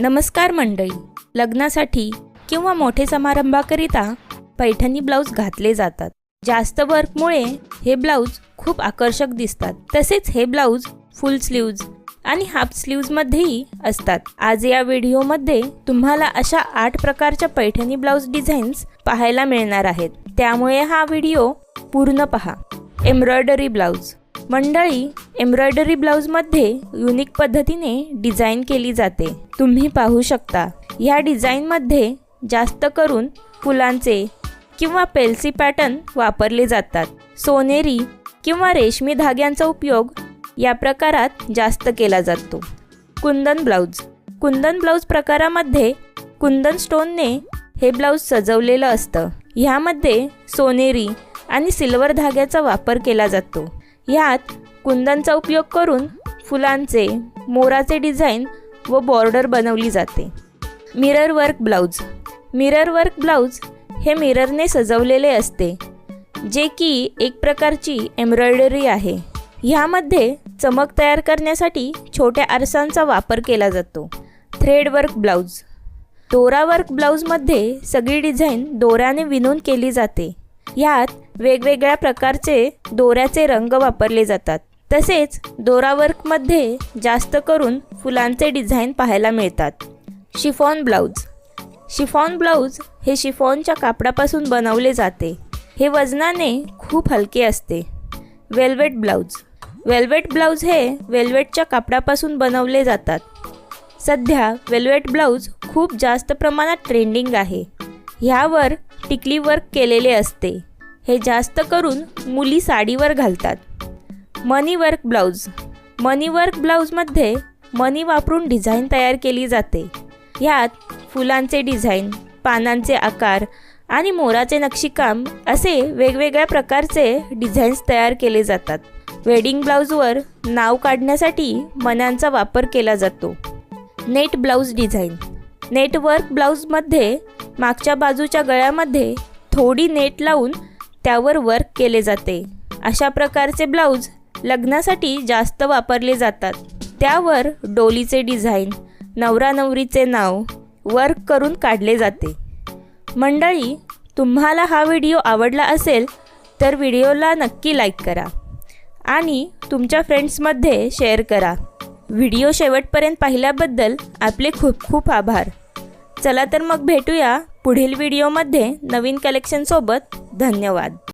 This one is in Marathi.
नमस्कार मंडळी. लग्नासाठी किंवा मोठे समारंभाकरिता पैठणी ब्लाऊज घातले जातात. जास्त वर्कमुळे हे ब्लाऊज खूप आकर्षक दिसतात. तसेच हे ब्लाऊज फुल स्लीव्ज आणि हाफ स्लीव्जमध्येही असतात. आज या व्हिडिओमध्ये तुम्हाला अशा आठ प्रकारच्या पैठणी ब्लाऊज डिझाईन्स पाहायला मिळणार आहेत. त्यामुळे हा व्हिडिओ पूर्ण पहा. Embroidery blouse. मंडळी एम्ब्रॉयडरी ब्लाऊजमध्ये युनिक पद्धतीने डिझाईन केली जाते. तुम्ही पाहू शकता ह्या डिझाईनमध्ये जास्त करून फुलांचे किंवा पेल्सी पॅटर्न वापरले जातात. सोनेरी किंवा रेशमी धाग्यांचा उपयोग या प्रकारात जास्त केला जातो. कुंदन ब्लाऊज. कुंदन ब्लाऊज प्रकारामध्ये कुंदन स्टोनने हे ब्लाऊज सजवलेलं असतं. ह्यामध्ये सोनेरी आणि सिल्वर धाग्याचा वापर केला जातो. ह्यात कुंदनचा उपयोग करून फुलांचे मोराचे डिझाईन व बॉर्डर बनवली जाते. Mirror work blouse mirror work blouse हे मिररने सजवलेले असते जे की एक प्रकारची एम्ब्रॉयडरी आहे. ह्यामध्ये चमक तयार करण्यासाठी छोट्या आरसांचा वापर केला जातो. थ्रेड वर्क ब्लाऊज दोरा वर्क ब्लाऊजमध्ये सगळी डिझाईन दोऱ्याने विणून केली जाते. ह्यात वेगवेगळ्या प्रकारचे दोऱ्याचे रंग वापरले जातात. तसेच दोरा वर्कमध्ये जास्त करून फुलांचे डिझाईन पाहायला मिळतात. शिफॉन ब्लाऊज शिफॉन ब्लाऊज हे शिफॉनच्या कापडापासून बनवले जाते. हे वजनाने खूप हलके असते. वेल्वेट ब्लाऊज वेल्वेट ब्लाऊज हे वेल्वेटच्या कापडापासून बनवले जातात. सध्या वेल्वेट ब्लाऊज खूप जास्त प्रमाणात ट्रेंडिंग आहे. ह्यावर टिकली वर्क केलेले असते. हे जास्त करून मुली साडीवर घालतात. मनी वर्क ब्लाऊज. मनी वर्क ब्लाऊजमध्ये मनी वापरून डिझाईन तयार केली जाते. ह्यात फुलांचे डिझाईन पानांचे आकार आणि मोराचे नक्षीकाम असे वेगवेगळ्या प्रकारचे डिझाईन्स तयार केले जातात. वेडिंग ब्लाऊजवर नाव काढण्यासाठी मण्यांचा वापर केला जातो. Net blouse design. Net work ब्लाऊजमध्ये मागच्या बाजूच्या गळ्यामध्ये थोडी नेट लावून त्यावर वर्क केले जाते. अशा प्रकारचे ब्लाऊज लग्नासाठी जास्त वापरले जातात. त्यावर डोलीचे डिझाईन नवरा नवरीचे नाव वर्क करून काढले जाते. मंडळी तुम्हाला हा व्हिडिओ आवडला असेल तर व्हिडिओला नक्की लाईक करा आणि तुमच्या फ्रेंड्समध्ये शेअर करा. व्हिडिओ शेवटपर्यंत पाहिल्याबद्दल आपले खूप खूप आभार. चला तर मग भेटूया पुढील व्हिडिओमध्ये नवीन कलेक्शनसोबत धन्यवाद.